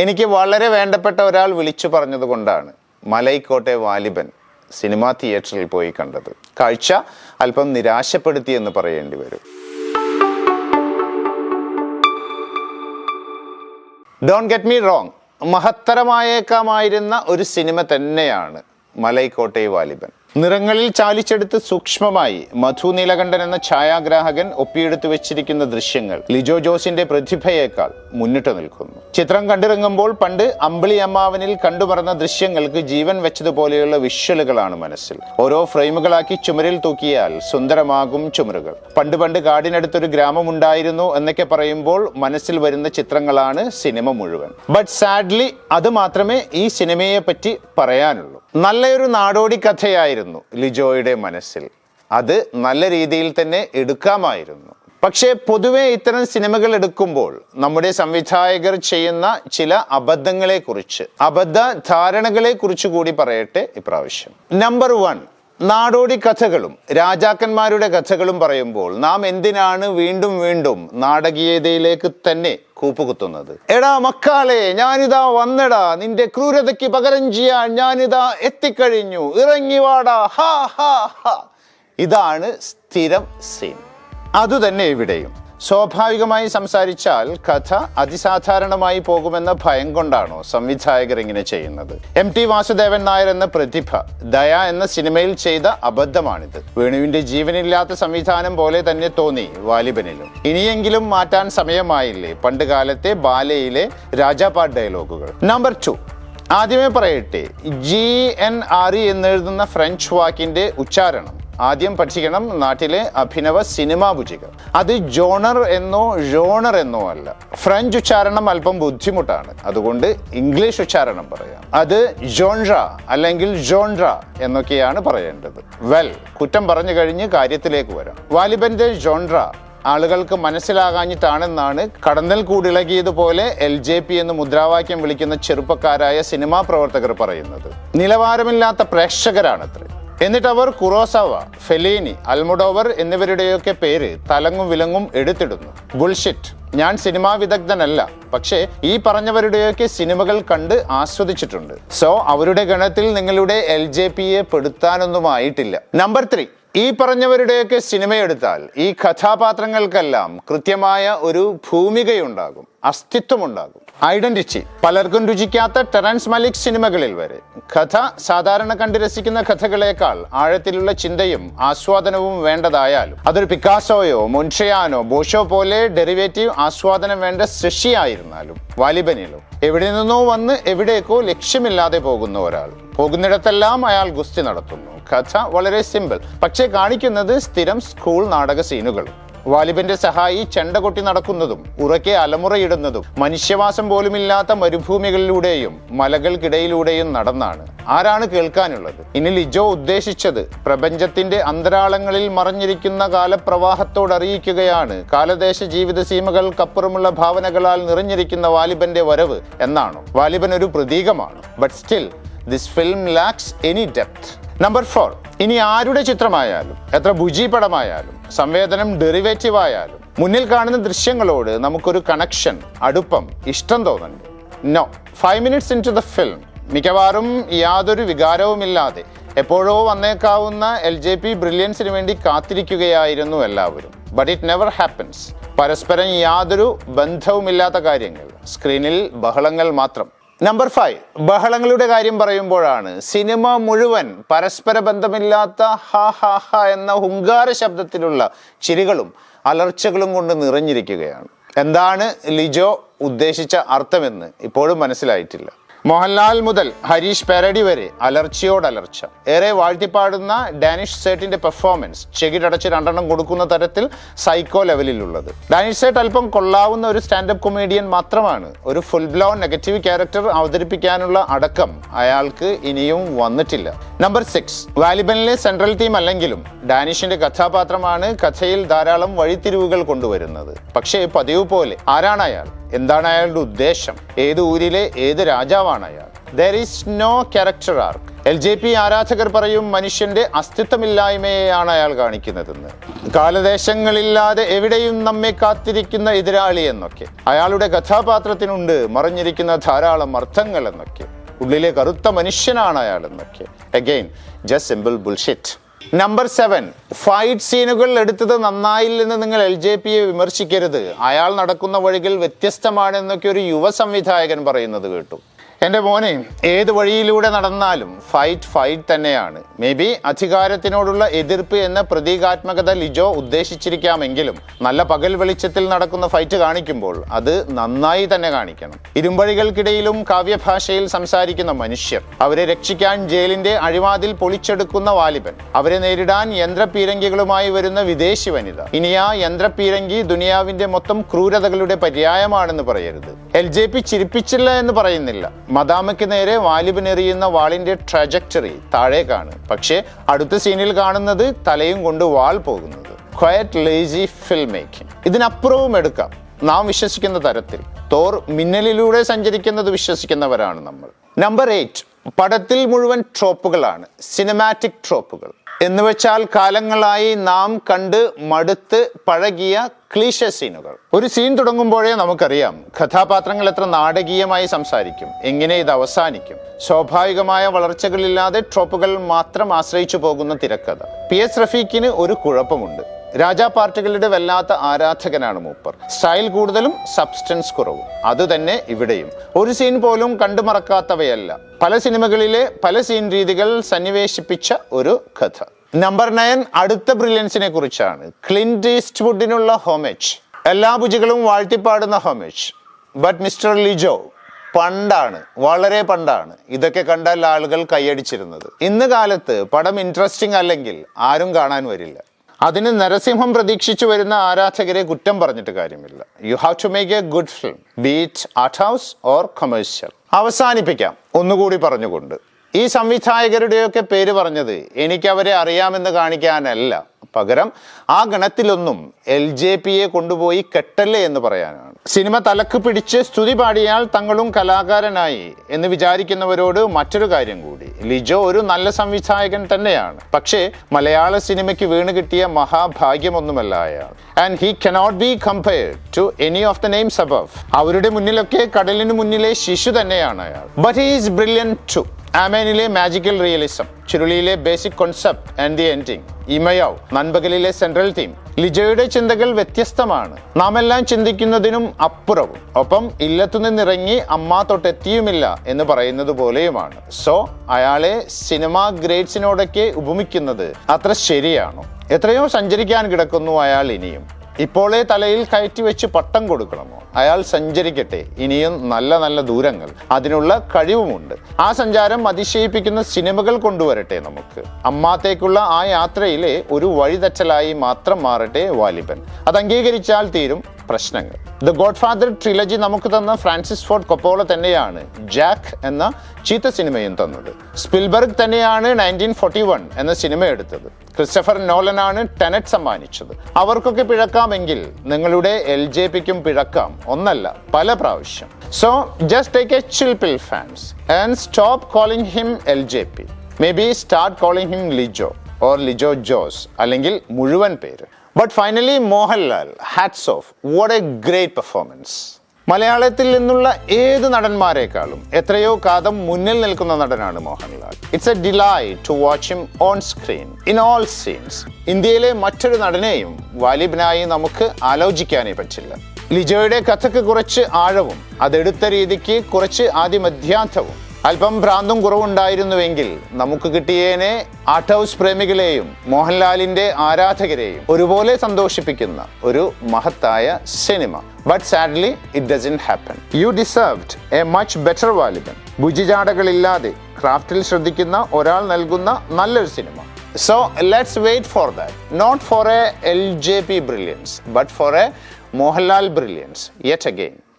എനിക്ക് വളരെ വേണ്ടപ്പെട്ട ഒരാൾ വിളിച്ചു പറഞ്ഞതുകൊണ്ടാണ് മലൈക്കോട്ടെ വാലിബൻ സിനിമാ തിയേറ്ററിൽ പോയി കണ്ടത്. കാഴ്ച അല്പം നിരാശപ്പെടുത്തി എന്ന് പറയേണ്ടി വരും. ഡോൺ ഗെറ്റ് മീ റോങ് മഹത്തരമായേക്കാമായിരുന്ന ഒരു സിനിമ തന്നെയാണ് മലൈക്കോട്ടെ വാലിബൻ. നിറങ്ങളിൽ ചാലിച്ചെടുത്ത് സൂക്ഷ്മമായി മധു നീലകണ്ഠൻ എന്ന ഛായാഗ്രാഹകൻ ഒപ്പിയെടുത്തു വെച്ചിരിക്കുന്ന ദൃശ്യങ്ങൾ ലിജോ ജോസിന്റെ പ്രതിഭയേക്കാൾ മുന്നിട്ട് നിൽക്കുന്നു. ചിത്രം കണ്ടിറങ്ങുമ്പോൾ പണ്ട് അമ്പിളി അമ്മാവനിൽ കണ്ടുമറന്ന ദൃശ്യങ്ങൾക്ക് ജീവൻ വെച്ചതുപോലെയുള്ള വിഷ്വലുകളാണ് മനസ്സിൽ. ഓരോ ഫ്രെയിമുകളാക്കി ചുമരിൽ തൂക്കിയാൽ സുന്ദരമാകും ചുമരുകൾ. പണ്ട് പണ്ട് കാടിനടുത്തൊരു ഗ്രാമമുണ്ടായിരുന്നു എന്നൊക്കെ പറയുമ്പോൾ മനസ്സിൽ വരുന്ന ചിത്രങ്ങളാണ് സിനിമ മുഴുവൻ. ബട്ട് സാഡ്ലി അത് മാത്രമേ ഈ സിനിമയെ പറ്റി പറയാനുള്ളൂ. നല്ലൊരു നാടോടി കഥയായിരുന്നു ലിജോയുടെ മനസ്സിൽ. അത് നല്ല രീതിയിൽ തന്നെ എടുക്കാമായിരുന്നു. പക്ഷേ പൊതുവെ ഇത്തരം സിനിമകൾ എടുക്കുമ്പോൾ നമ്മുടെ സംവിധായകർ ചെയ്യുന്ന ചില അബദ്ധങ്ങളെക്കുറിച്ച് അബദ്ധ ധാരണകളെക്കുറിച്ച് കൂടി പറയട്ടെ ഇപ്രാവശ്യം. നമ്പർ വൺ നാടോടി കഥകളും രാജാക്കന്മാരുടെ കഥകളും പറയുമ്പോൾ നാം എന്തിനാണ് വീണ്ടും വീണ്ടും നാടകീയതയിലേക്ക് തന്നെ കൂപ്പുകുത്തുന്നത്? എടാ മക്കാളെ ഞാനിതാ വന്നടാ. നിന്റെ ക്രൂരതയ്ക്ക് പകരം ചെയ്യാൻ ഞാനിതാ എത്തിക്കഴിഞ്ഞു. ഇറങ്ങി വാടാ. ഹാ ഹാ ഹാ. ഇതാണ് സ്ഥിരം സീൻ അതുതന്നെ ഇവിടെയും. സ്വാഭാവികമായി സംസാരിച്ചാൽ കഥ അതിസാധാരണമായി പോകുമെന്ന ഭയം കൊണ്ടാണോ സംവിധായകർ ഇങ്ങനെ ചെയ്യുന്നത്? എം ടി വാസുദേവൻ നായർ എന്ന പ്രതിഭ ദയ എന്ന സിനിമയിൽ ചെയ്ത അബദ്ധമാണിത്. വേണുവിന്റെ ജീവനില്ലാത്ത സംവിധാനം പോലെ തന്നെ തോന്നി വാലിബനിലും. ഇനിയെങ്കിലും മാറ്റാൻ സമയമായില്ലേ പണ്ട് കാലത്തെ ബാലയിലെ രാജാപാട് ഡയലോഗുകൾ? Number two. ആദ്യമേ പറയട്ടെ ജി എൻ ആർ ഇ എന്നെഴുതുന്ന ഫ്രഞ്ച് വാക്കിന്റെ ഉച്ചാരണം. ആദ്യം പഠിക്കണം നാട്ടിലെ അഭിനവ സിനിമാ ബുജികൾ അത് ജോണർ എന്നോ ജോണർ എന്നോ അല്ല. ഫ്രഞ്ച് ഉച്ചാരണം അല്പം ബുദ്ധിമുട്ടാണ്. അതുകൊണ്ട് ഇംഗ്ലീഷ് ഉച്ചാരണം പറയാം. അത് ജോൺറ അല്ലെങ്കിൽ ജോൺറ എന്നൊക്കെയാണ് പറയേണ്ടത്. വെൽ കുറ്റം പറഞ്ഞു കഴിഞ്ഞ് കാര്യത്തിലേക്ക് വരാം. വാലിബന്റെ ജോൺറ ആളുകൾക്ക് മനസ്സിലാകാഞ്ഞിട്ടാണെന്നാണ് കടന്നൽ കൂടിളകിയതുപോലെ എൽ ജെ പി എന്ന് മുദ്രാവാക്യം വിളിക്കുന്ന ചെറുപ്പക്കാരായ സിനിമാ പ്രവർത്തകർ പറയുന്നത്. നിലവാരമില്ലാത്ത പ്രേക്ഷകരാണത്രേ. എന്നിട്ട് അവർ കുറോസവ ഫെലീനി അൽമുഡോവർ എന്നിവരുടെയൊക്കെ പേര് തലങ്ങും വിലങ്ങും എടുത്തിടുന്നു. ബുൾഷിറ്റ് ഞാൻ സിനിമാ വിദഗ്ധനല്ല പക്ഷേ ഈ പറഞ്ഞവരുടെയൊക്കെ സിനിമകൾ കണ്ട് ആസ്വദിച്ചിട്ടുണ്ട്. സോ അവരുടെ ഗണത്തിൽ നിങ്ങളുടെ എൽ ജെ പിയെ പെടുത്താനൊന്നും ആയിട്ടില്ല നമ്പർ ത്രീ ഈ പറഞ്ഞവരുടെയൊക്കെ സിനിമയെടുത്താൽ ഈ കഥാപാത്രങ്ങൾക്കെല്ലാം കൃത്യമായ ഒരു ഭൂമികയുണ്ടാകും അസ്തിത്വമുണ്ടാകും. ഐഡന്റിറ്റി. പലർക്കും രുചിക്കാത്ത ടെറൻസ് മലിക് സിനിമകളിൽ വരെ. കഥ സാധാരണ കണ്ടു രസിക്കുന്ന കഥകളേക്കാൾ ആഴത്തിലുള്ള ചിന്തയും ആസ്വാദനവും വേണ്ടതായാലും അതൊരു പിക്കാസോയോ മൊൻഷയാനോ ബോഷോ പോലെ ഡെറിവേറ്റീവ് ആസ്വാദനം വേണ്ട സൃഷ്ടിയായിരുന്നാലും വാലിബനിലോ എവിടെ നിന്നോ വന്ന് എവിടേക്കോ ലക്ഷ്യമില്ലാതെ പോകുന്ന ഒരാൾ. പോകുന്നിടത്തെല്ലാം അയാൾ ഗുസ്തി നടത്തുന്നു. കഥ വളരെ സിമ്പിൾ പക്ഷേ കാണിക്കുന്നത് സ്ഥിരം സ്കൂൾ നാടക സീനുകൾ വാലിബന്റെ സഹായി ചെണ്ട കൊട്ടി നടക്കുന്നതും ഉറക്കെ അലമുറയിടുന്നതും മനുഷ്യവാസം പോലുമില്ലാത്ത മരുഭൂമികളിലൂടെയും മലകൾക്കിടയിലൂടെയും നടന്നാണ്. ആരാണ് കേൾക്കാനുള്ളത്? ഇനി ലിജോ ഉദ്ദേശിച്ചത് പ്രപഞ്ചത്തിന്റെ അന്തരാളങ്ങളിൽ മറഞ്ഞിരിക്കുന്ന കാലപ്രവാഹത്തോടറിയിക്കുകയാണ് കാലദേശ ജീവിത സീമകൾക്കപ്പുറമുള്ള ഭാവനകളാൽ നിറഞ്ഞിരിക്കുന്ന വാലിബന്റെ വരവ് എന്നാണോ? വാലിബൻ ഒരു പ്രതീകമാണ്. But still this film lacks any depth number four ഇനി ആരുടെ ചിത്രമായാലും എത്ര ഭുജി പടമായാലും സംവേദനം ഡെറിവേറ്റീവ് ആയാലും മുന്നിൽ കാണുന്ന ദൃശ്യങ്ങളോട് നമുക്കൊരു കണക്ഷൻ അടുപ്പം ഇഷ്ടം തോന്നുന്നുണ്ട് no five minutes into the film മിക്കവാറും യാതൊരു വികാരവുമില്ലാതെ എപ്പോഴോ വന്നേക്കാവുന്ന എൽ ജെ പി ബ്രില്യൻസിന് വേണ്ടി കാത്തിരിക്കുകയായിരുന്നു എല്ലാവരും. ബട്ട് ഇറ്റ് നെവർ ഹാപ്പൻസ് പരസ്പരം യാതൊരു ബന്ധവുമില്ലാത്ത കാര്യങ്ങൾ. സ്ക്രീനിൽ ബഹളങ്ങൾ മാത്രം. നമ്പർ ഫൈവ് ബഹളങ്ങളുടെ കാര്യം പറയുമ്പോഴാണ് സിനിമ മുഴുവൻ പരസ്പര ബന്ധമില്ലാത്ത ഹ ഹ ഹ എന്ന ഹുങ്കാര ശബ്ദത്തിലുള്ള ചിരികളും അലർച്ചകളും കൊണ്ട് നിറഞ്ഞിരിക്കുകയാണ്. എന്താണ് ലിജോ ഉദ്ദേശിച്ച അർത്ഥമെന്ന് ഇപ്പോഴും മനസ്സിലായിട്ടില്ല. മോഹൻലാൽ മുതൽ ഹരീഷ് പെരടി വരെ അലർച്ചയോടലർച്ച. ഏറെ വാഴ്ത്തിപ്പാടുന്ന ഡാനിഷ് സേട്ടിന്റെ പെർഫോമൻസ് ചെകിടടച്ച് രണ്ടെണ്ണം കൊടുക്കുന്ന തരത്തിൽ സൈക്കോ ലെവലിലുള്ളത് ഡാനിഷ് സേട്ട് അല്പം കൊള്ളാവുന്ന ഒരു സ്റ്റാൻഡപ്പ് കൊമേഡിയൻ മാത്രമാണ്. ഒരു ഫുൾ ബ്ലോ നെഗറ്റീവ് ക്യാരക്ടർ അവതരിപ്പിക്കാനുള്ള അടക്കം അയാൾക്ക് ഇനിയും വന്നിട്ടില്ല. നമ്പർ സിക്സ് വാലിബനിലെ സെൻട്രൽ തീം അല്ലെങ്കിലും ഡാനിഷിന്റെ കഥാപാത്രമാണ് കഥയിൽ ധാരാളം വഴിത്തിരിവുകൾ കൊണ്ടുവരുന്നത്. പക്ഷേ പതിവ് പോലെ ആരാണ് അയാൾ? എന്താണ് അയാളുടെ ഉദ്ദേശം? ഏത് ഊരിലെ ഏത് രാജാവാണ്? അയാൾ. There is no character arc L J P ആരാധകർ പറയും മനുഷ്യന്റെ അസ്തിത്വമില്ലായ്മയെയാണ് അയാൾ കാണിക്കുന്നതെന്ന്. കാലദേശങ്ങളില്ലാതെ എവിടെയും നമ്മെ കാത്തിരിക്കുന്ന എതിരാളി എന്നൊക്കെ. അയാളുടെ കഥാപാത്രത്തിനുണ്ട് മറിഞ്ഞിരിക്കുന്ന ധാരാളം അർത്ഥങ്ങൾ എന്നൊക്കെ. ഉള്ളിലെ കറുത്ത മനുഷ്യനാണ് അയാൾ എന്നൊക്കെ. Again just simple bullshit number seven fight സീനുകൾ എടുത്തത് നന്നായില്ലെന്ന് നിങ്ങൾ എൽ ജെ പിയെ വിമർശിക്കരുത്. അയാൾ നടക്കുന്ന വഴികൾ വ്യത്യസ്തമാണെന്നൊക്കെ ഒരു യുവ സംവിധായകൻ പറയുന്നത് കേട്ടു. എന്റെ മോനെ ഏത് വഴിയിലൂടെ നടന്നാലും ഫൈറ്റ് ഫൈറ്റ് തന്നെയാണ്. മേ ബി അധികാരത്തിനോടുള്ള എതിർപ്പ് എന്ന പ്രതീകാത്മകത ലിജോ ഉദ്ദേശിച്ചിരിക്കാമെങ്കിലും നല്ല പകൽ വെളിച്ചത്തിൽ നടക്കുന്ന ഫൈറ്റ് കാണിക്കുമ്പോൾ അത് നന്നായി തന്നെ കാണിക്കണം. ഇരുമ്പഴികൾക്കിടയിലും കാവ്യഭാഷയിൽ സംസാരിക്കുന്ന മനുഷ്യർ അവരെ രക്ഷിക്കാൻ ജയിലിന്റെ അഴിവാതിൽ പൊളിച്ചെടുക്കുന്ന വാലിബൻ അവരെ നേരിടാൻ യന്ത്രപീരങ്കികളുമായി വരുന്ന വിദേശി വനിത. ഇനി ആ യന്ത്രപീരങ്കി ദുനിയാവിന്റെ മൊത്തം ക്രൂരതകളുടെ പര്യായമാണെന്ന് പറയരുത്. എൽ ജെ പി ചിരിപ്പിച്ചില്ല എന്ന് പറയുന്നില്ല. മദാമയ്ക്ക് നേരെ വാലിബിനെറിയുന്ന വാളിന്റെ ട്രജക്ടറി താഴേക്കാണ്. പക്ഷേ അടുത്ത സീനിൽ കാണുന്നത് തലയും കൊണ്ട് വാൾ പോകുന്നത്. ക്വയറ്റ് ലേസി ഫിൽം മേക്കിംഗ് ഇതിനപ്പുറവും എടുക്കാം. നാം വിശ്വസിക്കുന്ന തരത്തിൽ. തോർ മിന്നലിലൂടെ സഞ്ചരിക്കുന്നത് വിശ്വസിക്കുന്നവരാണ് നമ്മൾ. നമ്പർ എയ്റ്റ് പടത്തിൽ മുഴുവൻ ട്രോപ്പുകളാണ് സിനിമാറ്റിക് ട്രോപ്പുകൾ എന്ന് വെച്ചാൽ കാലങ്ങളായി നാം കണ്ട് മടുത്ത് പഴകിയ ക്ലീശ സീനുകൾ. ഒരു സീൻ തുടങ്ങുമ്പോഴേ നമുക്കറിയാം കഥാപാത്രങ്ങൾ എത്ര നാടകീയമായി സംസാരിക്കും എങ്ങനെ ഇത് അവസാനിക്കും. സ്വാഭാവികമായ വളർച്ചകളില്ലാതെ ട്രോപ്പുകൾ മാത്രം ആശ്രയിച്ചു പോകുന്ന തിരക്കഥ. പി എസ് റഫീഖിന് ഒരു കുഴപ്പമുണ്ട്. രാജാ പാർട്ടികളുടെ വല്ലാത്ത ആരാധകനാണ് മൂപ്പർ. സ്റ്റൈൽ കൂടുതലും സബ്സ്റ്റൻസ് കുറവും. അതുതന്നെ ഇവിടെയും. ഒരു സീൻ പോലും കണ്ടുമറക്കാത്തവയല്ല. പല സിനിമകളിലെ പല സീൻ രീതികൾ സന്നിവേശിപ്പിച്ച ഒരു കഥ. നമ്പർ നയൻ അടുത്ത ബ്രില്യൻസിനെ കുറിച്ചാണ്. ക്ലിന്റ് ഈസ്റ്റ്വുഡിനുള്ള ഹോമേജ്. എല്ലാ ഭുജികളും വാഴ്ത്തിപ്പാടുന്ന ഹോമേജ്. ബട്ട് മിസ്റ്റർ ലിജോ പണ്ടാണ് വളരെ പണ്ടാണ് ഇതൊക്കെ കണ്ടാൽ ആളുകൾ കൈയടിച്ചിരുന്നത്. ഇന്ന് കാലത്ത് പടം ഇൻട്രസ്റ്റിംഗ് അല്ലെങ്കിൽ ആരും കാണാൻ വരില്ല. അതിന് നരസിംഹം പ്രതീക്ഷിച്ചു വരുന്ന ആരാധകരെ കുറ്റം പറഞ്ഞിട്ട് കാര്യമില്ല. You have to make a good film be it art house or commercial അവസാനിപ്പിക്കാം. ഒന്നുകൂടി പറഞ്ഞുകൊണ്ട്. ഈ സംവിധായകരുടെയൊക്കെ പേര് പറഞ്ഞത് എനിക്കവരെ അറിയാമെന്ന് കാണിക്കാനല്ല. പകരം ആ ഗണത്തിലൊന്നും എൽ ജെ പിയെ കൊണ്ടുപോയി കെട്ടല്ലേ എന്ന് പറയാനാണ്. സിനിമ തലക്ക് പിടിച്ച് സ്തുതി പാടിയാൽ തങ്ങളും കലാകാരനായി എന്ന് വിചാരിക്കുന്നവരോട് മറ്റൊരു കാര്യം കൂടി. ലിജോ ഒരു നല്ല സംവിധായകൻ തന്നെയാണ്. പക്ഷേ മലയാള സിനിമയ്ക്ക് വീണ് കിട്ടിയ മഹാഭാഗ്യമൊന്നുമല്ല അയാൾ. And he cannot be compared to any of the names above അവരുടെ മുന്നിലൊക്കെ കടലിന് മുന്നിലെ ശിശു തന്നെയാണ് അയാൾ. But he is brilliant to ആമേനിലെ magical realism ചുരുളിയിലെ basic concept and the ending Ee Ma Yau നൻപകലിലെ central theme ലിജയുടെ ചിന്തകൾ വ്യത്യസ്തമാണ്. നാം എല്ലാം ചിന്തിക്കുന്നതിനും അപ്പുറവും ഒപ്പം ഇല്ലത്തുനിന്നിറങ്ങി അമ്മ തൊട്ടെത്തിയുമില്ല എന്ന് പറയുന്നത് പോലെയുമാണ്. സോ അയാളെ സിനിമ ഗ്രേഡ്സിനോടൊക്കെ ഉപമിക്കുന്നത് അത്ര ശരിയാണോ? എത്രയോ സഞ്ചരിക്കാൻ കിടക്കുന്നു അയാൾ ഇനിയും. ഇപ്പോളേ തലയിൽ കയറ്റി വെച്ച് പട്ടം കൊടുക്കണമോ? അയാൾ സഞ്ചരിക്കട്ടെ. ഇനിയും നല്ല നല്ല ദൂരങ്ങൾ. അതിനുള്ള കഴിവുമുണ്ട്. ആ സഞ്ചാരം അതിശയിപ്പിക്കുന്ന സിനിമകൾ കൊണ്ടുവരട്ടെ നമുക്ക്. അമ്മാത്തേക്കുള്ള ആ യാത്രയിലെ ഒരു വഴിതെറ്റലായി മാത്രം മാറട്ടെ വാലിബൻ. അത് അംഗീകരിച്ചാൽ തീരും. പ്രശ്നങ്ങൾ. ദ ഗോഡ് ഫാദർ ട്രിലജി നമുക്ക് തന്ന ഫ്രാൻസിസ് ഫോർഡ് കൊപ്പോള തന്നെയാണ് ജാക്ക് എന്ന ചീത്ത സിനിമയും തന്നത്. സ്പിൽബർഗ് തന്നെയാണ് നയന്റീൻ ഫോർട്ടി വൺ എന്ന സിനിമ എടുത്തത്. ക്രിസ്റ്റഫർ നോലനാണ് ടെനറ്റ് സമ്മാനിച്ചത്. അവർക്കൊക്കെ പിഴക്കാമെങ്കിൽ നിങ്ങളുടെ എൽ ജെ പിക്കും പിഴക്കാം. ഒന്നല്ല പല പ്രാവശ്യം. So just take a chill pill fans and stop calling him L J P maybe start calling him Lijo or Lijo Jose അല്ലെങ്കിൽ മുഴുവൻ പേര്. But finally Mohanlal hats off what a great performance മലയാളത്തിൽ നിന്നുള്ള ഏത് നടന്മാരെക്കാളും എത്രയോ കാതം മുന്നിൽ നിൽക്കുന്ന നടനാണ് Mohanlal. It's a delight to watch him on screen in all scenes ഇന്ത്യയിലെ മറ്റൊരു നടനെയും വാലിബിനായി നമുക്ക് ആലോചിക്കാനേ പറ്റില്ല. ലിജോയുടെ കഥയ്ക്ക് കുറച്ച് ആഴവും അതെടുത്ത രീതിക്ക് കുറച്ച് ആദ്യമധ്യാന്തവും അല്പം ഭ്രാന്തും കുറവുണ്ടായിരുന്നുവെങ്കിൽ നമുക്ക് കിട്ടിയേനെ ആർട്ട് ഹൗസ് പ്രേമികളെയും മോഹൻലാലിന്റെ ആരാധകരെയും ഒരുപോലെ സന്തോഷിപ്പിക്കുന്ന ഒരു മഹത്തായ cinema. But sadly it doesn't happen you deserved a much better Valiban. ഭുജിജാടകളില്ലാതെ ക്രാഫ്റ്റിൽ ശ്രദ്ധിക്കുന്ന ഒരാൾ നൽകുന്ന നല്ലൊരു cinema. So let's wait for that not for a L J P brilliance but for a Mohanlal brilliance yet again